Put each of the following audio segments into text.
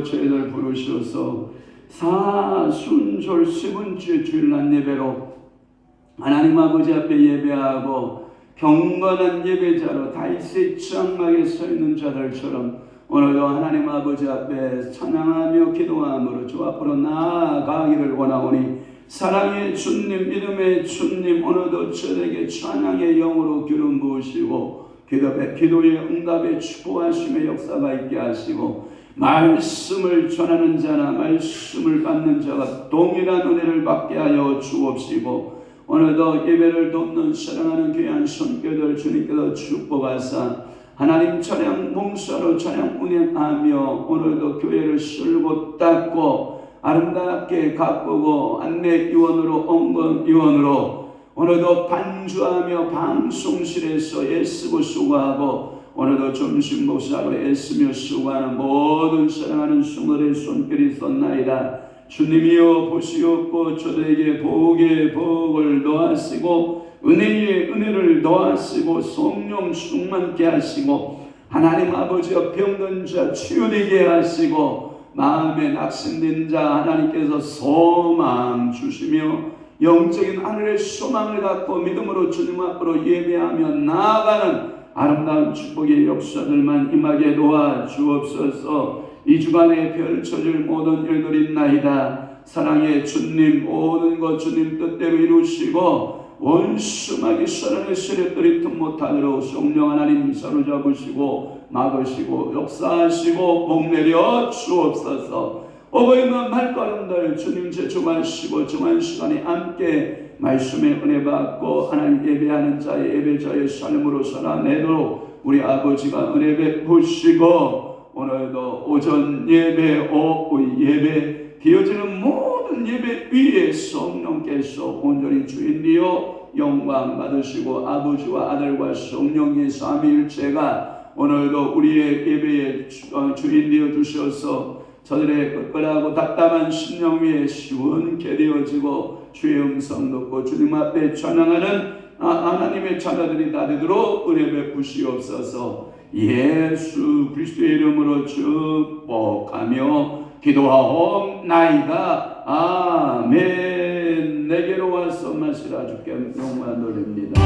저희들 부르셔서 사순절 세 번째 주일날 예배로 하나님 아버지 앞에 예배하고 경건한 예배자로 다윗의 장막에 서 있는 자들처럼 오늘도 하나님 아버지 앞에 찬양하며 기도함으로 주 앞으로 나아가기를 원하오니 사랑의 주님 믿음의 주님 오늘도 저에게 찬양의 영으로 기름 부으시고 기도의, 응답의 축복하심의 역사가 있게 하시고 말씀을 전하는 자나 말씀을 받는 자가 동일한 은혜를 받게 하여 주옵시고 오늘도 예배를 돕는 사랑하는 귀한 손교들 주님께서 축복하사 하나님 찬양 봉사로 찬양 운행하며 오늘도 교회를 쓸고 닦고 아름답게 가꾸고 안내 위원으로 언건 위원으로 오늘도 반주하며 방송실에서 애쓰고 수고하고 오늘도 점심 목사로 애쓰며 수고하는 모든 사랑하는 수모의 손길이 쏟나이다. 주님이여 보시옵고 저들에게 복의 복을 놓아시고 은혜의 은혜를 놓아시고 성령 충만케 하시고 하나님 아버지여 병든 자 치유되게 하시고 마음에 낙심된 자 하나님께서 소망 주시며 영적인 하늘의 소망을 갖고 믿음으로 주님 앞으로 예배하며 나아가는 아름다운 축복의 역사들만 임하게 도와 주옵소서. 이 주간에 펼쳐질 모든 일들이 나이다. 사랑의 주님 모든 것 주님 뜻대로 이루시고 원수막이 사랑의 세력들이 틈 못하도록 성령 하나님 사로잡으시고 막으시고 역사하시고 복내려 주옵소서. 어버이만 발걸음들 주님 제주하시고 정한 시간에 함께 말씀의 은혜 받고 하나님 예배하는 자의 예배자의 삶으로 살아내도록 우리 아버지가 은혜 베푸시고 오늘도 오전 예배 오후 예배 되어지는 모든 예배 위에 성령께서 온전히 주인되어 영광 받으시고 아버지와 아들과 성령의 삼위일체가 오늘도 우리의 예배의 주- 어, 주인 되어 주셔서 저들의 끄끄하고 답답한 심령 위에 시원케 되어지고 주의 음성 듣고 주님 앞에 찬양하는 아, 하나님의 자녀들이 다 되도록 은혜 베푸시옵소서. 예수 그리스도의 이름으로 축복하며 기도하옵나이다. 아멘. 내게로 와서 마시라. 주께 영광 돌립니다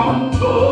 on.